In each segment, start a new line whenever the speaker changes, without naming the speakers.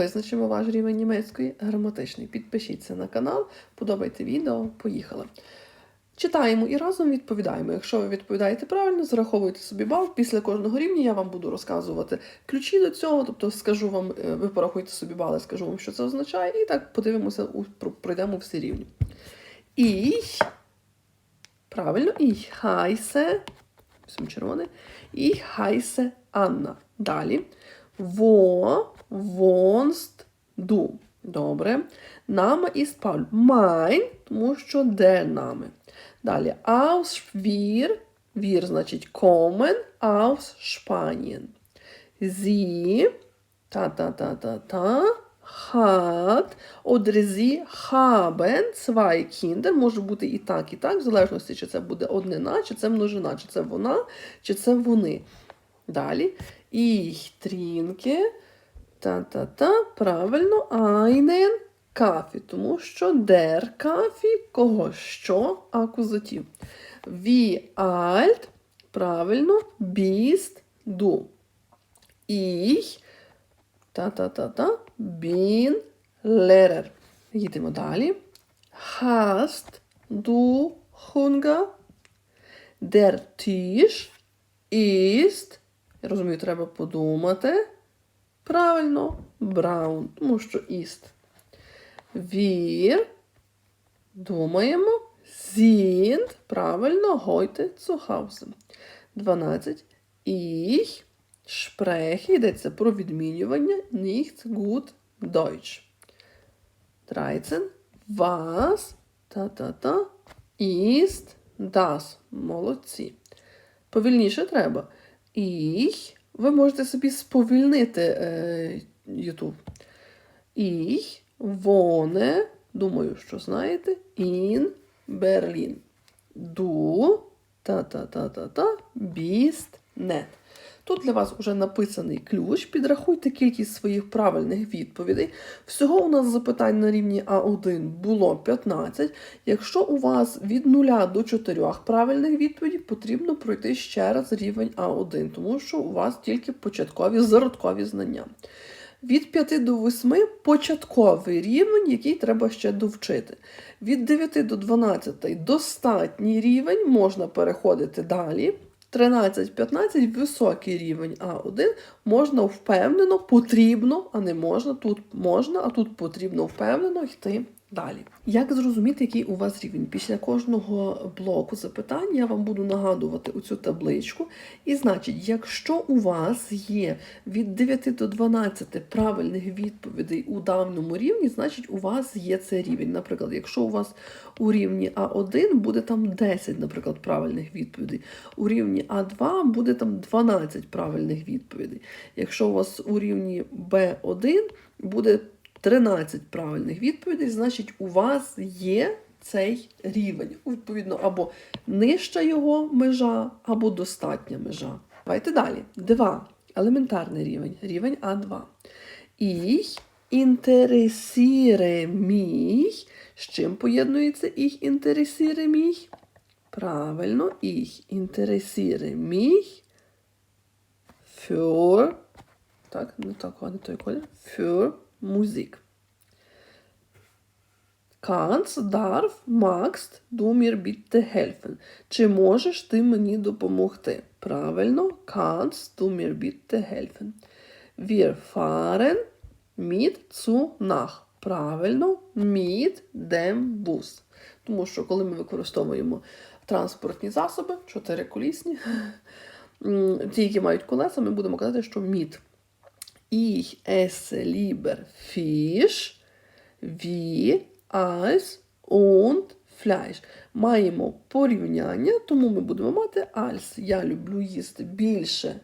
Визначимо ваш рівень німецької граматичний. Підпишіться на канал, подобайте відео, поїхали. Читаємо і разом відповідаємо. Якщо ви відповідаєте правильно, зараховуйте собі бал. Після кожного рівня я вам буду розказувати ключі до цього, тобто скажу вам, е, ви порахуйте собі бали, скажу вам, що це означає, і так подивимося, пройдемо всі рівні. Ich, правильно, heiße, візьму червоне, ich heiße Anna. Далі. Wo wohnst du? Добре. Name ist Paul. Mein, тому що де нами. Далі. Aus wir, wir значить kommen aus Spanien. Sie, та-та-та-та-та, hat, oder sie haben zwei Kinder, може бути і так, і так, в залежності, чи це буде однина, чи це множина, чи це вона, чи це вони. Далі. Ich trinke, та-та-та, правильно, einen Kaffee, тому що der Kaffee, кого що, акузатив. Wie alt, правильно, bist du. Ich, та-та-та-та, bin Lehrer. Їдемо далі. Hast du Hunger? Der Tisch ist, я розумію, треба подумати. Правильно, Браун, тому що ist. Wir, думаємо, sind, правильно, heute zu Hause. 12. Ich spreche, йдеться про відмінювання, nicht gut Deutsch. 13. Was, та-та-та, ist das. Молодці. Повільніше треба. Ich, ви можете собі сповільнити е, YouTube. воне, wohne, думаю, що знаєте, in Berlin. Du, та-та-та-та-та, net. Тут для вас вже написаний ключ. Підрахуйте кількість своїх правильних відповідей. Всього у нас запитань на рівні А1 було 15. Якщо у вас від 0 до 4 правильних відповідей, потрібно пройти ще раз рівень А1, тому що у вас тільки початкові зародкові знання. Від 5 до 8 початковий рівень, який треба ще довчити. Від 9 до 12 достатній рівень, можна переходити далі. 13-15 високий рівень А1 можна впевнено, потрібно, а не можна. Тут можна, а тут потрібно впевнено йти далі. Як зрозуміти, який у вас рівень? Після кожного блоку запитань я вам буду нагадувати оцю табличку. І значить, якщо у вас є від 9 до 12 правильних відповідей у даному рівні, значить у вас є цей рівень. Наприклад, якщо у вас у рівні А1 буде там 10, наприклад, правильних відповідей, у рівні А2 буде там 12 правильних відповідей. Якщо у вас у рівні Б1 буде 13 правильних відповідей, значить у вас є цей рівень. Відповідно, або нижча його межа, або достатня межа. Давайте далі. 2. Елементарний рівень. Рівень А2. Ich interessiere mich. З чим поєднується ich interessiere mich? Правильно, ich interessiere mich für, так, не так, а не той колір, für Musik. Kannst, darf, magst du mir bitte helfen? Чи можеш ти мені допомогти? Правильно, kannst du mir bitte helfen? Wir fahren mit zu nach. Правильно, mit dem Bus. Тому що коли ми використовуємо транспортні засоби, чотириколісні, ті, які мають колеса, ми будемо казати, що mit. Ich esse lieber Fisch, wie als und Fleisch. Маємо порівняння, тому ми будемо мати als. Я люблю їсти більше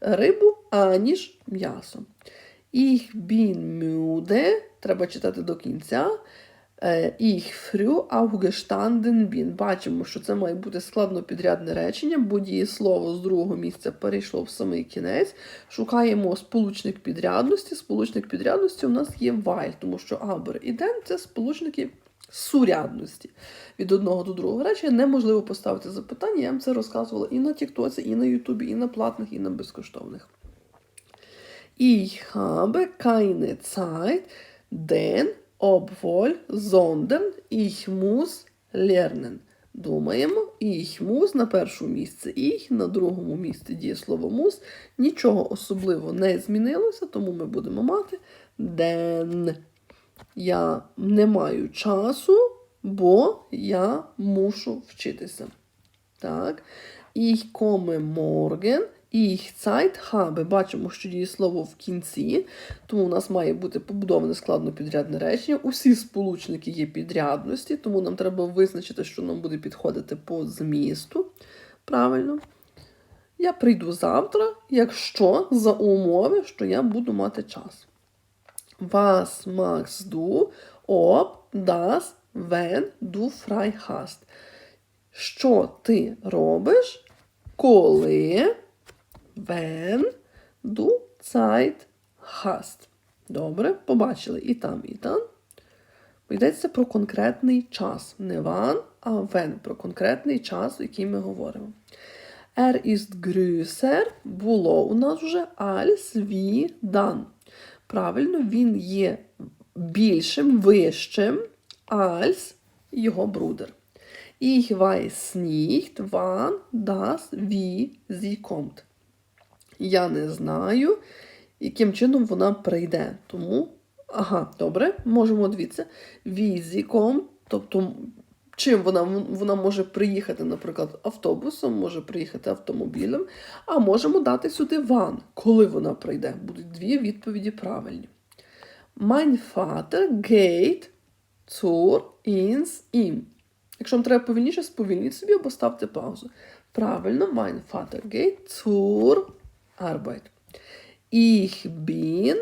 рибу, аніж м'ясо. Ich bin müde, треба читати до кінця. Ich früh aufgestanden bin. Бачимо, що це має бути складнопідрядне речення, бо дієслово з другого місця перейшло в самий кінець. Шукаємо сполучник підрядності. Сполучник підрядності у нас є while, тому що aber і den – це сполучники сурядності. Від одного до другого речення неможливо поставити запитання. Я вам це розказувала і на Тіктоці, і на Ютубі, і на платних, і на безкоштовних. Ich habe keine Zeit, denn obwohl, sondern ich muss lernen. Думаємо, ich muss на першому місці ich, на другому місці дієслово muss. Нічого особливо не змінилося, тому ми будемо мати den. Я не маю часу, бо я мушу вчитися. Так. Ich komme morgen. Ich Zeit habe. Бачимо, що дієслово в кінці, тому у нас має бути побудоване складно підрядне речення. Усі сполучники є підрядності, тому нам треба визначити, що нам буде підходити по змісту. Правильно. Я прийду завтра, якщо за умови, що я буду мати час. Was machst du, ob das, wenn du frei hast? Що ти робиш, коли wenn du Zeit hast? Добре, побачили і там, і там. Йдеться про конкретний час. Не wann, а when, про конкретний час, який ми говоримо. Er ist größer було у нас вже als wie dann. Правильно, він є більшим, вищим, als його брудер. Ich weiß nicht, wann das wie sie kommt. Я не знаю, яким чином вона прийде. Тому, ага, добре, можемо sie kommt, тобто чим вона, вона може приїхати, наприклад, автобусом, може приїхати автомобілем, а можемо дати сюди ван, коли вона прийде. Будуть дві відповіді правильні. Mein Vater geht zur ins ihm. Якщо вам треба повільніше, сповільніть собі або ставте паузу. Правильно, mein Vater geht zur Arbeit. Ich bin.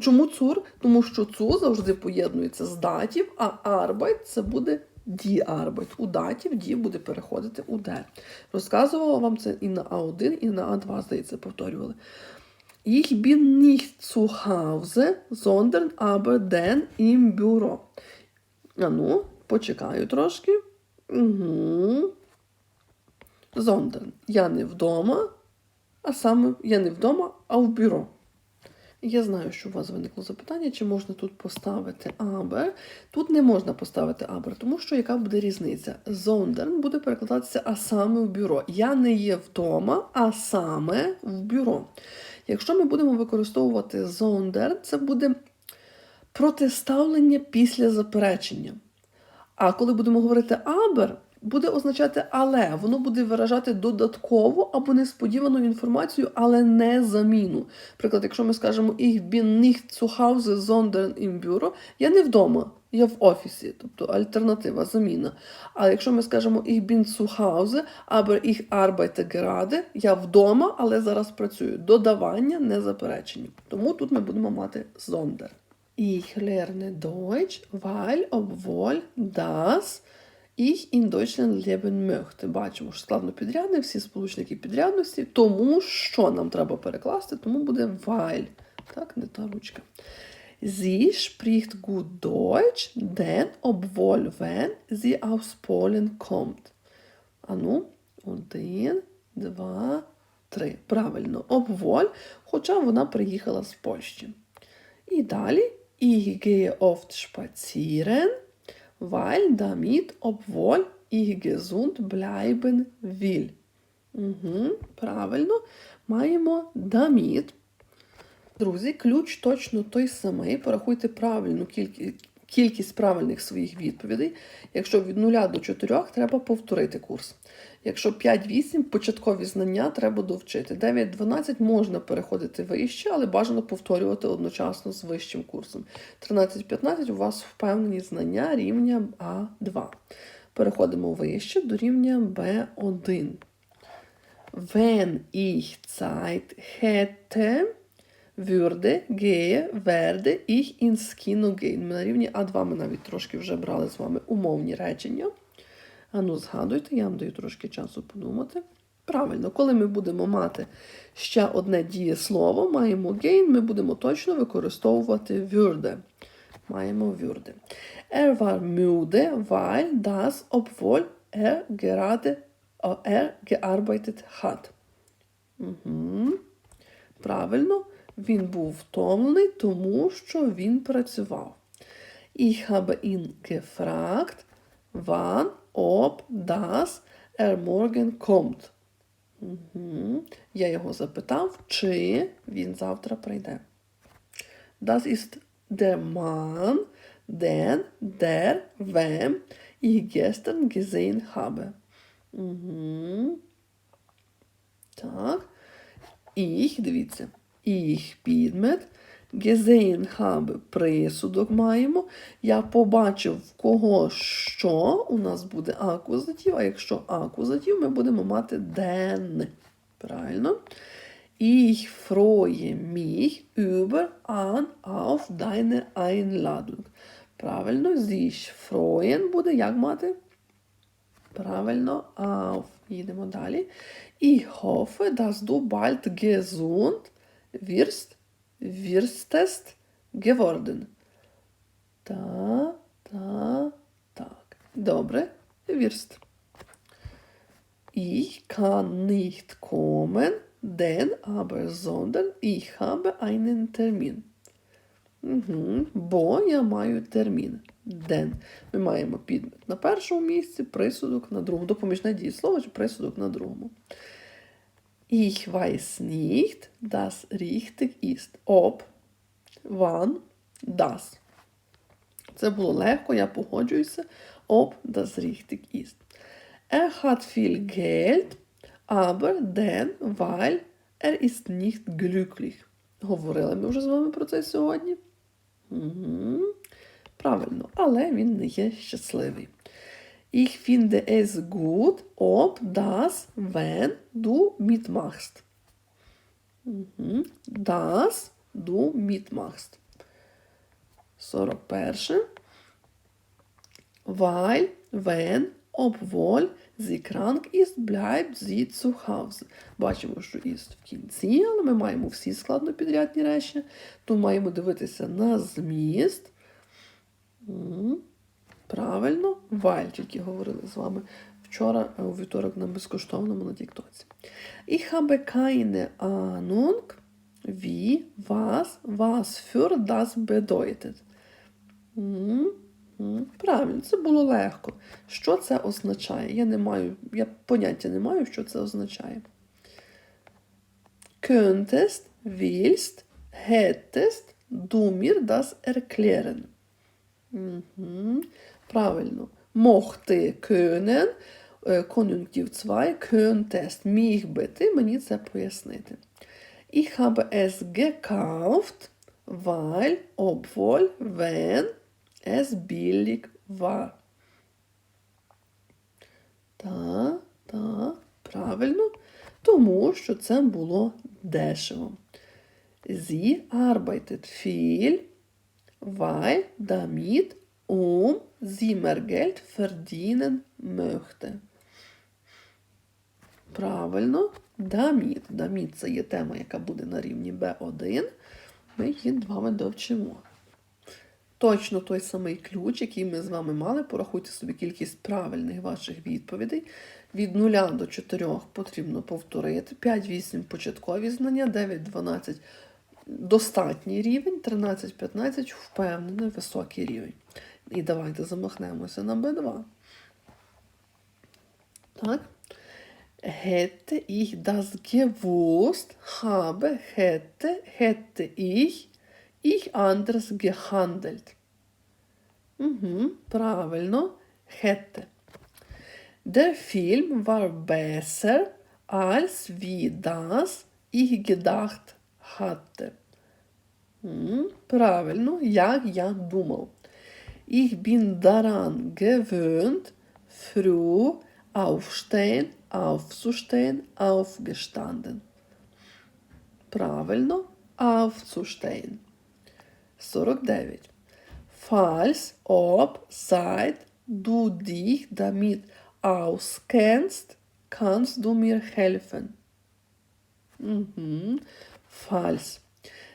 Чому цур? Тому що цу завжди поєднується з датів, а Arbeit це буде die Arbeit. У датів die буде переходити у der. Розказувала вам це і на А1, і на А2, здається, повторювали. Ich bin nicht zu Hause, sondern aber denn im Büro. А ну, почекаю трошки. Угу. Sondern. Я не вдома, а саме я не вдома, а в бюро. Я знаю, що у вас виникло запитання, чи можна тут поставити aber. Тут не можна поставити aber, тому що яка буде різниця? Зондерн буде перекладатися а саме в бюро. Я не є вдома, а саме в бюро. Якщо ми будемо використовувати зондерн, це буде протиставлення після заперечення. А коли будемо говорити aber, буде означати але, воно буде виражати додаткову або несподівану інформацію, але не заміну. Наприклад, якщо ми скажемо Ich bin nicht zu Hause, sondern im Büro, я не вдома, я в офісі, тобто альтернатива, заміна. А якщо ми скажемо Ich bin zu Hause, aber ich arbeite gerade, я вдома, але зараз працюю. Додавання, не заперечення. Тому тут ми будемо мати Sonder. Ich lerne Deutsch, weil, obwohl, das ich in Deutschland leben möchte. Бачимо, що складно підрядне, всі сполучники підрядності, тому що нам треба перекласти, тому буде weil. Так, не та ручка. Sie spricht gut Deutsch, denn obwohl wenn sie aus Polen kommt. Ану, один, два, три. Правильно, obwohl, хоча вона приїхала з Польщі. І далі ich gehe oft spazieren, weil damit, obwohl ich will. Угу, правильно, маємо damit. Друзі, ключ точно той самий. Порахуйте правильну кількість. Кількість правильних своїх відповідей. Якщо від 0 до 4 треба повторити курс. Якщо 5-8 початкові знання треба довчити. 9-12 можна переходити вище, але бажано повторювати одночасно з вищим курсом. 13-15 у вас впевнені знання рівня А2. Переходимо вище до рівня Б1. Wenn ich Zeit hätte, würde, gehe, werde ich ins Kino. Ми на рівні А2 ми навіть трошки вже брали з вами умовні речення. Ану, згадуйте, я вам даю трошки часу подумати. Правильно, коли ми будемо мати ще одне дієслово, маємо gain, ми будемо точно використовувати würde. Маємо würde. Er war müde, weil das, obwohl er gerade er gearbeitet hat. Угу. Правильно, Він був втомлений, тому що він працював. Ich habe ihn gefragt, wann, ob das er morgen kommt. Угу. Я його запитав, чи він завтра прийде. Das ist der Mann, den, der, wem ich gestern gesehen habe. Угу. Так. Ich, дивіться. Ich підмет. Gesehen habe присудок маємо. Я побачив, в кого що. У нас буде акузатив, а якщо акузатив, ми будемо мати den. Правильно? Ich freue mich über an auf deine Einladung. Правильно, sich freuen буде як мати? Правильно, auf. Їдемо далі. Ich hoffe, dass du bald gesund wirst, wirstest geworden. Та, та, так. Добре. Wirst. Ich kann nicht kommen, denn aber, sondern ich habe einen Termin. Угу. Бо я маю термін. Ден. Ми маємо підмет на першому місці, присудок на другому. Допоміжне дієслово чи присудок на другому. Ich weiß nicht, das richtig ist. Ob, wann, das. Це було легко, я погоджуюся. Ob das richtig ist. Er hat viel Geld, aber denn, weil er ist nicht glücklich. Говорили ми вже з вами про це сьогодні. Угу. Правильно, але він не є щасливий. Ich finde es gut, ob das, wenn du mitmachst. Угу. Das du mitmachst. 41. Weil, wenn, obwohl sie krank ist, bleibt sie zu Hause. Бачимо, що ist в кінці, але ми маємо всі складнопідрядні речення, то маємо дивитися на зміст. М, Правильно, Валь тільки говорили з вами вчора, у вівторок на безкоштовному на Тіктоці. Ahnung, wie, was, was für das bedeutet. М, м, Правильно, це було легко. Що це означає? Я не маю, я поняття не маю, що це означає. Könntest, willst, hättest du mir das erklären? Мгм. Правильно. Могти können, е, кон'юнктив 2, könntest, міг би ти мені це пояснити. Ich habe es gekauft, weil, obwohl, wenn es billig war. Та, та, правильно. Тому що це було дешево. Sie arbeitet viel, weil damit um sie mehr Geld verdienen möchte. Правильно, даміт. Даміт це є тема, яка буде на рівні B1. Ми її з вами довчимо. Точно той самий ключ, який ми з вами мали. Порахуйте собі кількість правильних ваших відповідей. Від 0 до 4 потрібно повторити. 5-8 початкові знання, 9-12 достатній рівень, 13-15 впевнений високий рівень. І давайте замахнемося на B2. Так. Hätte ich das gewusst, habe, hätte, hätte ich, ich anders gehandelt. Угу, правильно, hätte. Der Film war besser, als wie das ich gedacht hatte. М, Правильно, як я думав. Ich bin daran gewöhnt, früh aufstehen, aufzustehen, aufgestanden. Правильно, aufzustehen. 49. Falls, ob, seit du dich damit auskennst, kannst du mir helfen. Mhm. Falls.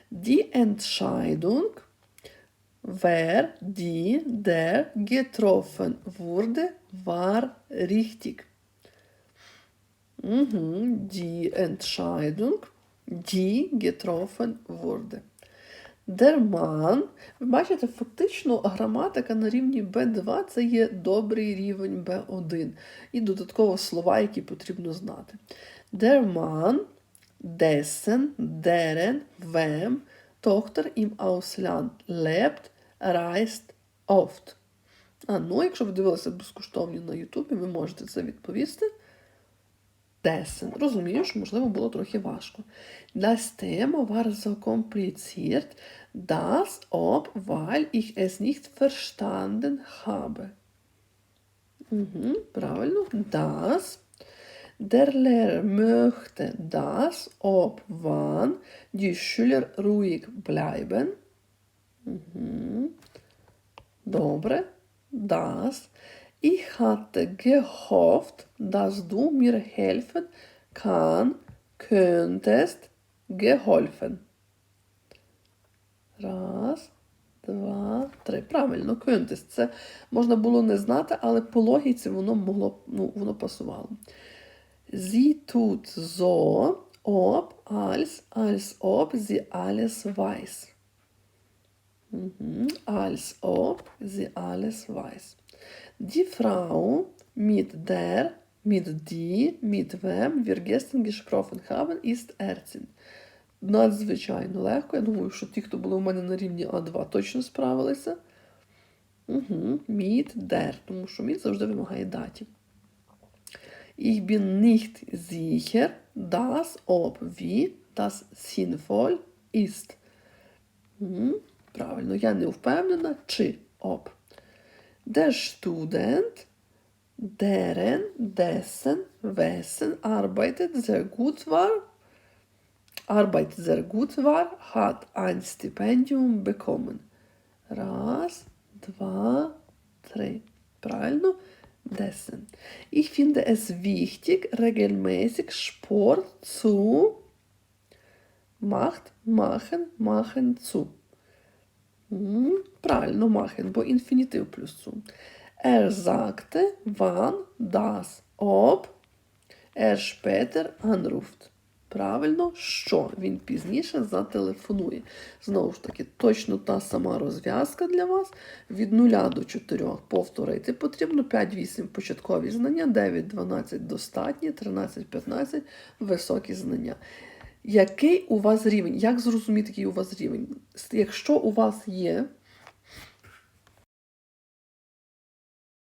Die Entscheidung, wer, die, der getroffen wurde, war richtig. Mhm. Die Entscheidung, die getroffen wurde. Der Mann, ви бачите, фактично граматика на рівні B2 це є добрий рівень B1. І додатково слова, які потрібно знати. Der Mann, dessen, deren, wem Tochter im Ausland lebt, reist oft. А ну, якщо ви дивилися безкоштовні на Ютубі, ви можете це відповісти. Dessen. Розумію, що, можливо, було трохи важко. Das Thema war so kompliziert, dass ob, weil ich es nicht verstanden habe. Угу, правильно. Das. Der Lehrer möchte, dass, ob, wann die Schüler ruhig bleiben. Угу. Добре. Das. Ich hatte gehofft, dass du mir helfen kann, könntest, geholfen. Раз, два, три. Правильно, könntest. Це можна було не знати, але по логіці воно могло, ну, воно пасувало. Sie tut so, ob, als, als ob sie alles weiß. Mhm. Als ob sie alles weiß. Die Frau, mit der, mit die, mit wem wir gestern gesprochen haben, ist Ärztin. Надзвичайно легко. Я думаю, що ті, хто були у мене на рівні А2, точно справилися. Угу. Mit der, тому що mit завжди вимагає датів. Ich bin nicht sicher, dass, ob, wie das sinnvoll ist. Мгм. Правильно, я не впевнена, чи об. Der Student, deren, dessen, wessen arbeitet sehr gut war, arbeitet sehr gut war, hat ein Stipendium bekommen. Раз, два, три. Правильно? Dessen. Ich finde es wichtig, regelmäßig Sport zu macht, machen, machen zu. М, Правильно, machen, бо інфінітив плюс zu. Er sagte, wann das, ob er später anruft. Правильно, що він пізніше зателефонує. Знову ж таки, точно та сама розв'язка для вас. Від 0 до 4 повторити потрібно 5-8 початкові знання, 9-12 достатні, 13-15 високі знання. Який у вас рівень? Як зрозуміти, який у вас рівень? Якщо у вас є